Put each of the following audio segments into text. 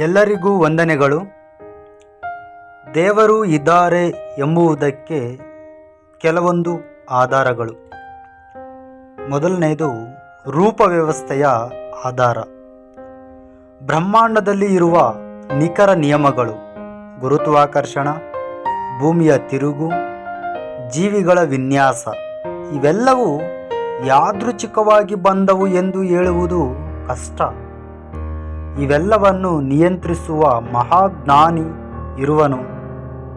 ಎಲ್ಲರಿಗೂ ವಂದನೆಗಳು. ದೇವರು ಇದ್ದಾರೆ ಎಂಬುವುದಕ್ಕೆ ಕೆಲವೊಂದು ಆಧಾರಗಳು. ಮೊದಲನೆಯದು ರೂಪ ವ್ಯವಸ್ಥೆಯ ಆಧಾರ. ಬ್ರಹ್ಮಾಂಡದಲ್ಲಿ ಇರುವ ನಿಖರ ನಿಯಮಗಳು ಗುರುತ್ವಾಕರ್ಷಣ ಭೂಮಿಯ ತಿರುಗು, ಜೀವಿಗಳ ವಿನ್ಯಾಸ, ಇವೆಲ್ಲವೂ ಯಾದೃಚ್ಛಿಕವಾಗಿ ಬಂದವು ಎಂದು ಹೇಳುವುದು ಕಷ್ಟ. ಇವೆಲ್ಲವನ್ನು ನಿಯಂತ್ರಿಸುವ ಮಹಾಜ್ಞಾನಿ ಇರುವನು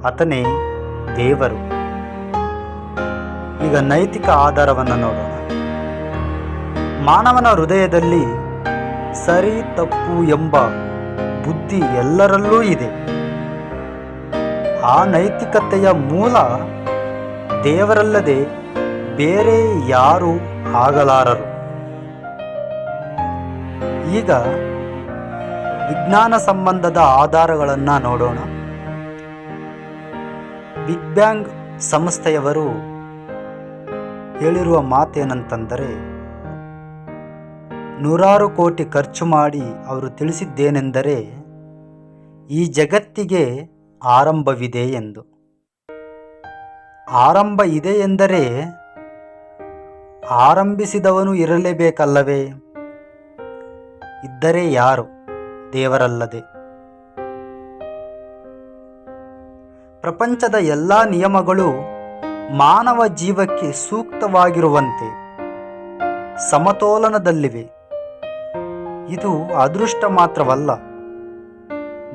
ಆತನೇ ದೇವರು. ಈಗ ನೈತಿಕ ಆಧಾರವನ್ನು ನೋಡೋಣ. ಮಾನವನ ಹೃದಯದಲ್ಲಿ ಸರಿ ತಪ್ಪು ಎಂಬ ಬುದ್ಧಿ ಎಲ್ಲರಲ್ಲೂ ಇದೆ. ಆ ನೈತಿಕತೆಯ ಮೂಲ ದೇವರಲ್ಲದೆ ಬೇರೆ ಯಾರೂ ಆಗಲಾರರು. ಈಗ ವಿಜ್ಞಾನ ಸಂಬಂಧದ ಆಧಾರಗಳನ್ನು ನೋಡೋಣ. ಬಿಗ್ ಬ್ಯಾಂಗ್ ಸಂಸ್ಥೆಯವರು ಹೇಳಿರುವ ಮಾತೇನಂತಂದರೆ, ನೂರಾರು ಕೋಟಿ ಖರ್ಚು ಮಾಡಿ ಅವರು ತಿಳಿಸಿದ್ದೇನೆಂದರೆ, ಈ ಜಗತ್ತಿಗೆ ಆರಂಭವಿದೆ ಎಂದು. ಆರಂಭ ಇದೆ ಎಂದರೆ, ಆರಂಭಿಸಿದವನು ಇರಲೇಬೇಕಲ್ಲವೇ? ಇದ್ದರೆ ಯಾರು? ದೇವರಲ್ಲದೆ. ಪ್ರಪಂಚದ ಎಲ್ಲ ನಿಯಮಗಳು ಮಾನವ ಜೀವಕ್ಕೆ ಸೂಕ್ತವಾಗಿರುವಂತೆ ಸಮತೋಲನದಲ್ಲಿವೆ. ಇದು ಅದೃಷ್ಟ ಮಾತ್ರವಲ್ಲ,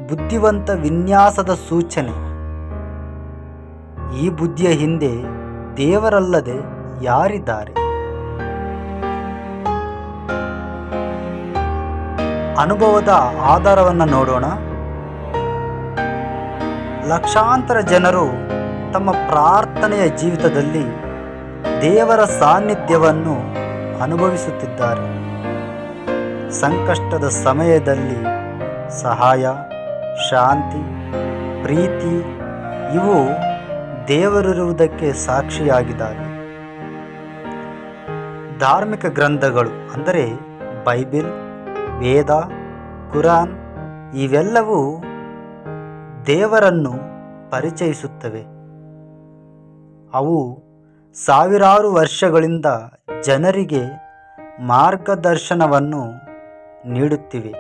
ಬುದ್ಧಿವಂತ ವಿನ್ಯಾಸದ ಸೂಚನೆ. ಈ ಬುದ್ಧಿಯ ಹಿಂದೆ ದೇವರಲ್ಲದೆ ಯಾರಿದ್ದಾರೆ? ಅನುಭವದ ಆಧಾರವನ್ನು ನೋಡೋಣ. ಲಕ್ಷಾಂತರ ಜನರು ತಮ್ಮ ಪ್ರಾರ್ಥನೆಯ ಜೀವಿತದಲ್ಲಿ ದೇವರ ಸಾನ್ನಿಧ್ಯವನ್ನು ಅನುಭವಿಸುತ್ತಿದ್ದಾರೆ. ಸಂಕಷ್ಟದ ಸಮಯದಲ್ಲಿ ಸಹಾಯ, ಶಾಂತಿ, ಪ್ರೀತಿ ಇವು ದೇವರಿರುವುದಕ್ಕೆ ಸಾಕ್ಷಿಯಾಗಿದ್ದಾರೆ. ಧಾರ್ಮಿಕ ಗ್ರಂಥಗಳು ಅಂದರೆ ಬೈಬಿಲ್ ವೇದ, ಕುರಾನ್ ಇವೆಲ್ಲವೂ ದೇವರನ್ನು ಪರಿಚಯಿಸುತ್ತವೆ. ಅವು ಸಾವಿರಾರು ವರ್ಷಗಳಿಂದ ಜನರಿಗೆ ಮಾರ್ಗದರ್ಶನವನ್ನು ನೀಡುತ್ತಿವೆ.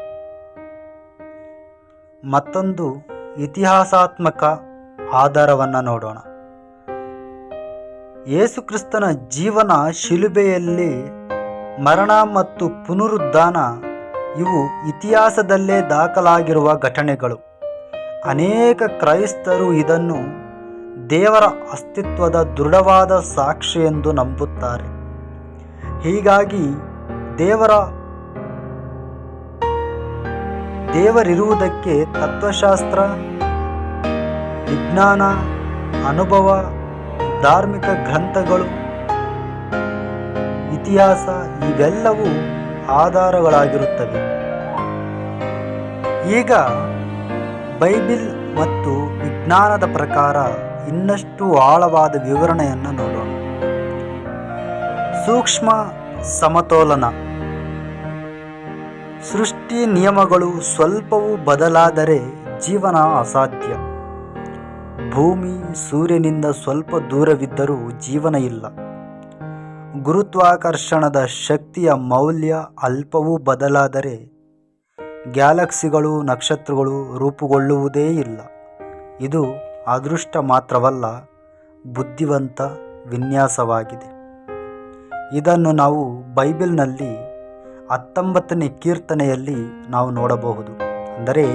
ಮತ್ತೊಂದು ಇತಿಹಾಸಾತ್ಮಕ ಆಧಾರವನ್ನು ನೋಡೋಣ. ಯೇಸುಕ್ರಿಸ್ತನ ಜೀವನ ಶಿಲುಬೆಯಲ್ಲಿ ಮರಣ ಮತ್ತು ಪುನರುದ್ಧಾನ ಇವು ಇತಿಹಾಸದಲ್ಲೇ ದಾಖಲಾಗಿರುವ ಘಟನೆಗಳು. ಅನೇಕ ಕ್ರೈಸ್ತರು ಇದನ್ನು ದೇವರ ಅಸ್ತಿತ್ವದ ದೃಢವಾದ ಸಾಕ್ಷಿ ಎಂದು ನಂಬುತ್ತಾರೆ. ಹೀಗಾಗಿ ದೇವರ ದೇವರಿರುವುದಕ್ಕೆ ತತ್ವಶಾಸ್ತ್ರ, ವಿಜ್ಞಾನ, ಅನುಭವ, ಧಾರ್ಮಿಕ ಗ್ರಂಥಗಳು, ಇತಿಹಾಸ ಇವೆಲ್ಲವೂ ಆಧಾರಗಳಾಗಿರುತ್ತವೆ. ಈಗ ಬೈಬಿಲ್ ಮತ್ತು ವಿಜ್ಞಾನದ ಪ್ರಕಾರ ಇನ್ನಷ್ಟು ಆಳವಾದ ವಿವರಣೆಯನ್ನು ನೋಡೋಣ. ಸೂಕ್ಷ್ಮ ಸಮತೋಲನ. ಸೃಷ್ಟಿ ನಿಯಮಗಳು ಸ್ವಲ್ಪವೂ ಬದಲಾದರೆ ಜೀವನ ಅಸಾಧ್ಯ. ಭೂಮಿ ಸೂರ್ಯನಿಂದ ಸ್ವಲ್ಪ ದೂರವಿದ್ದರೂ ಜೀವನ ಇಲ್ಲ. ಗುರುತ್ವಾಕರ್ಷಣದ ಶಕ್ತಿಯ ಮೌಲ್ಯ ಅಲ್ಪವೂ ಬದಲಾದರೆ ಗ್ಯಾಲಕ್ಸಿಗಳು, ನಕ್ಷತ್ರಗಳು ರೂಪುಗೊಳ್ಳುವುದೇ ಇಲ್ಲ. ಇದು ಅದೃಷ್ಟ ಮಾತ್ರವಲ್ಲ, ಬುದ್ಧಿವಂತ ವಿನ್ಯಾಸವಾಗಿದೆ. ಇದನ್ನು ನಾವು ಬೈಬಲ್ನಲ್ಲಿ ಹತ್ತೊಂಬತ್ತನೇ ಕೀರ್ತನೆಯಲ್ಲಿ ನಾವು ನೋಡಬಹುದು. ಅಂದರೆ,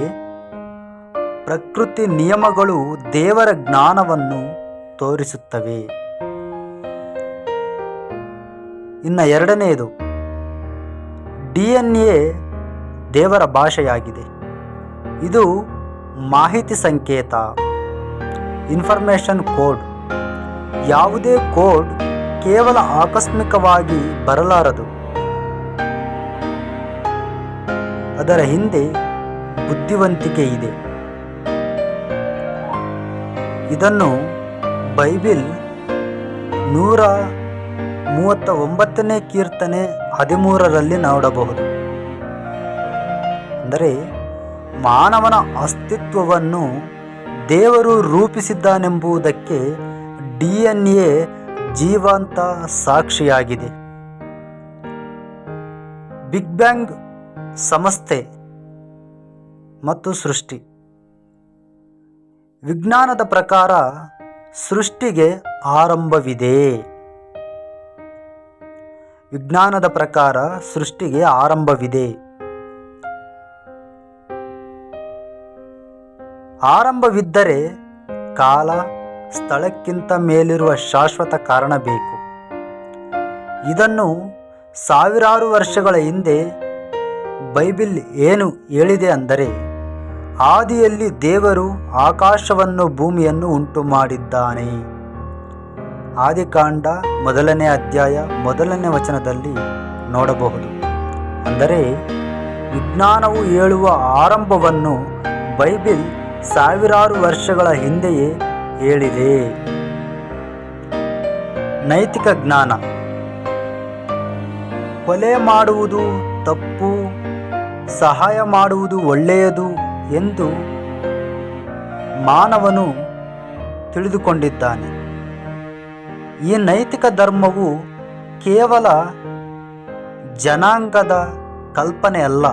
ಪ್ರಕೃತಿ ನಿಯಮಗಳು ದೇವರ ಜ್ಞಾನವನ್ನು ತೋರಿಸುತ್ತವೆ. ಇನ್ನು ಎರಡನೆಯದು, ಡಿ ಎನ್ ಎ ದೇವರ ಭಾಷೆಯಾಗಿದೆ. ಇದು ಮಾಹಿತಿ ಸಂಕೇತ, ಇನ್ಫಾರ್ಮೇಷನ್ ಕೋಡ್. ಯಾವುದೇ ಕೋಡ್ ಕೇವಲ ಆಕಸ್ಮಿಕವಾಗಿ ಬರಲಾರದು. ಅದರ ಹಿಂದೆ ಬುದ್ಧಿವಂತಿಕೆ ಇದೆ. ಇದನ್ನು ಬೈಬಿಲ್ ನೂರ ಮೂವತ್ತ ಒಂಬತ್ತನೇ ಕೀರ್ತನೆ ಹದಿಮೂರರಲ್ಲಿ ನೋಡಬಹುದು. ಅಂದರೆ ಮಾನವನ ಅಸ್ತಿತ್ವವನ್ನು ದೇವರು ರೂಪಿಸಿದ್ದಾನೆಂಬುದಕ್ಕೆ ಡಿ ಎನ್ ಎ ಜೀವಂತ ಸಾಕ್ಷಿಯಾಗಿದೆ. ಬಿಗ್ ಬ್ಯಾಂಗ್ ಸಂಸ್ಥೆ ಮತ್ತು ಸೃಷ್ಟಿ. ವಿಜ್ಞಾನದ ಪ್ರಕಾರ ಸೃಷ್ಟಿಗೆ ಆರಂಭವಿದೆ. ವಿಜ್ಞಾನದ ಪ್ರಕಾರ ಸೃಷ್ಟಿಗೆ ಆರಂಭವಿದೆ. ಆರಂಭವಿದ್ದರೆ ಕಾಲ ಸ್ಥಳಕ್ಕಿಂತ ಮೇಲಿರುವ ಶಾಶ್ವತ ಕಾರಣ ಬೇಕು. ಇದನ್ನು ಸಾವಿರಾರು ವರ್ಷಗಳ ಹಿಂದೆ ಬೈಬಿಲ್ ಏನು ಹೇಳಿದೆ ಅಂದರೆ ಆದಿಯಲ್ಲಿ ದೇವರು ಆಕಾಶವನ್ನು ಭೂಮಿಯನ್ನು ಉಂಟು ಮಾಡಿದ್ದಾನೆ ಆದಿಕಾಂಡ ಮೊದಲನೇ ಅಧ್ಯಾಯ ಮೊದಲನೇ ವಚನದಲ್ಲಿ ನೋಡಬಹುದು. ಅಂದರೆ, ವಿಜ್ಞಾನವು ಹೇಳುವ ಆರಂಭವನ್ನು ಬೈಬಿಲ್ ಸಾವಿರಾರು ವರ್ಷಗಳ ಹಿಂದೆಯೇ ಹೇಳಿದೆ. ನೈತಿಕ ಜ್ಞಾನ. ಕೊಲೆ ಮಾಡುವುದು ತಪ್ಪು, ಸಹಾಯ ಮಾಡುವುದು ಒಳ್ಳೆಯದು ಎಂದು ಮಾನವನು ತಿಳಿದುಕೊಂಡಿದ್ದಾನೆ. ಈ ನೈತಿಕ ಧರ್ಮವು ಕೇವಲ ಜನಾಂಗದ ಕಲ್ಪನೆ ಅಲ್ಲ,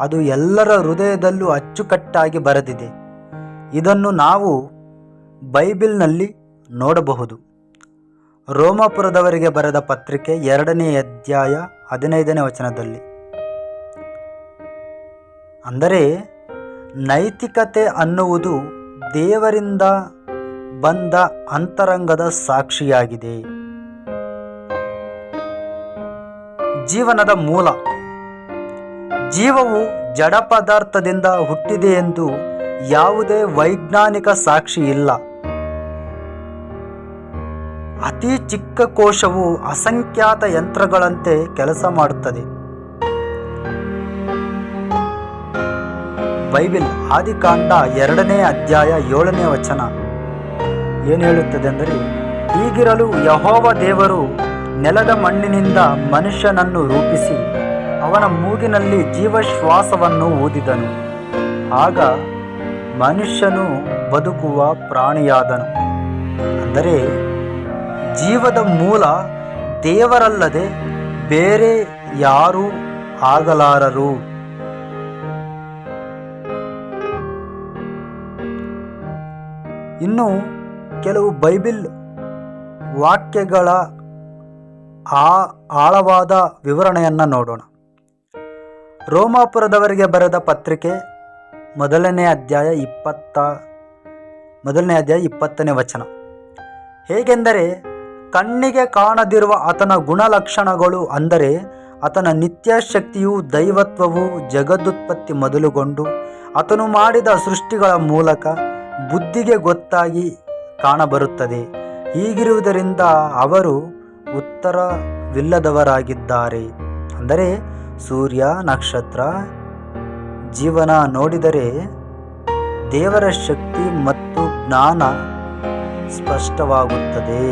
ಅದು ಎಲ್ಲರ ಹೃದಯದಲ್ಲೂ ಅಚ್ಚುಕಟ್ಟಾಗಿ ಬರೆದಿದೆ. ಇದನ್ನು ನಾವು ಬೈಬಿಲ್ನಲ್ಲಿ ನೋಡಬಹುದು. ರೋಮಾಪುರದವರಿಗೆ ಬರೆದ ಪತ್ರಿಕೆ ಎರಡನೇ ಅಧ್ಯಾಯ ಹದಿನೈದನೇ ವಚನದಲ್ಲಿ. ಅಂದರೆ ನೈತಿಕತೆ ಅನ್ನುವುದು ದೇವರಿಂದ ಬಂದ ಅಂತರಂಗದ ಸಾಕ್ಷಿಯಾಗಿದೆ. ಜೀವನದ ಮೂಲ. ಜೀವವು ಜಡ ಪದಾರ್ಥದಿಂದ ಹುಟ್ಟಿದೆ ಎಂದು ಯಾವುದೇ ವೈಜ್ಞಾನಿಕ ಸಾಕ್ಷಿ ಇಲ್ಲ. ಅತಿ ಚಿಕ್ಕ ಕೋಶವು ಅಸಂಖ್ಯಾತ ಯಂತ್ರಗಳಂತೆ ಕೆಲಸ ಮಾಡುತ್ತದೆ. ಬೈಬಿಲ್, ಆದಿಕಾಂಡ ಎರಡನೇ ಅಧ್ಯಾಯ ಏಳನೇ ವಚನ. ಏನು ಹೇಳುತ್ತದೆ ಅಂದರೆ ಹೀಗಿರಲು ಯಹೋವ ದೇವರು ನೆಲದ ಮಣ್ಣಿನಿಂದ ಮನುಷ್ಯನನ್ನು ರೂಪಿಸಿ ಅವನ ಮೂಗಿನಲ್ಲಿ ಜೀವಶ್ವಾಸವನ್ನು ಊದಿದನು. ಆಗ ಮನುಷ್ಯನು ಬದುಕುವ ಪ್ರಾಣಿಯಾದನು. ಅಂದರೆ, ಜೀವದ ಮೂಲ ದೇವರಲ್ಲದೆ ಬೇರೆ ಯಾರೂ ಆಗಲಾರರು. ಇನ್ನು ಕೆಲವು ಬೈಬಿಲ್ ವಾಕ್ಯಗಳ ಆ ಆಳವಾದ ವಿವರಣೆಯನ್ನು ನೋಡೋಣ. ರೋಮಾಪುರದವರಿಗೆ ಬರೆದ ಪತ್ರಿಕೆ ಮೊದಲನೇ ಅಧ್ಯಾಯ ಇಪ್ಪತ್ತ, ಮೊದಲನೇ ಅಧ್ಯಾಯ ಇಪ್ಪತ್ತನೇ ವಚನ. ಹೇಗೆಂದರೆ, ಕಣ್ಣಿಗೆ ಕಾಣದಿರುವ ಆತನ ಗುಣಲಕ್ಷಣಗಳು ಅಂದರೆ, ಆತನ ನಿತ್ಯ ಶಕ್ತಿಯು ದೈವತ್ವವು, ಜಗದುತ್ಪತ್ತಿ ಮೊದಲುಗೊಂಡು, ಆತನು ಮಾಡಿದ ಸೃಷ್ಟಿಗಳ ಮೂಲಕ ಬುದ್ಧಿಗೆ ಗೊತ್ತಾಗಿ ಕಾಣಬರುತ್ತದೆ. ಹೀಗಿರುವುದರಿಂದ ಅವರು ಉತ್ತರವಿಲ್ಲದವರಾಗಿದ್ದಾರೆ. ಅಂದರೆ ಸೂರ್ಯ ನಕ್ಷತ್ರ ಜೀವನ ನೋಡಿದರೆ ದೇವರ ಶಕ್ತಿ ಮತ್ತು ಜ್ಞಾನ ಸ್ಪಷ್ಟವಾಗುತ್ತದೆ.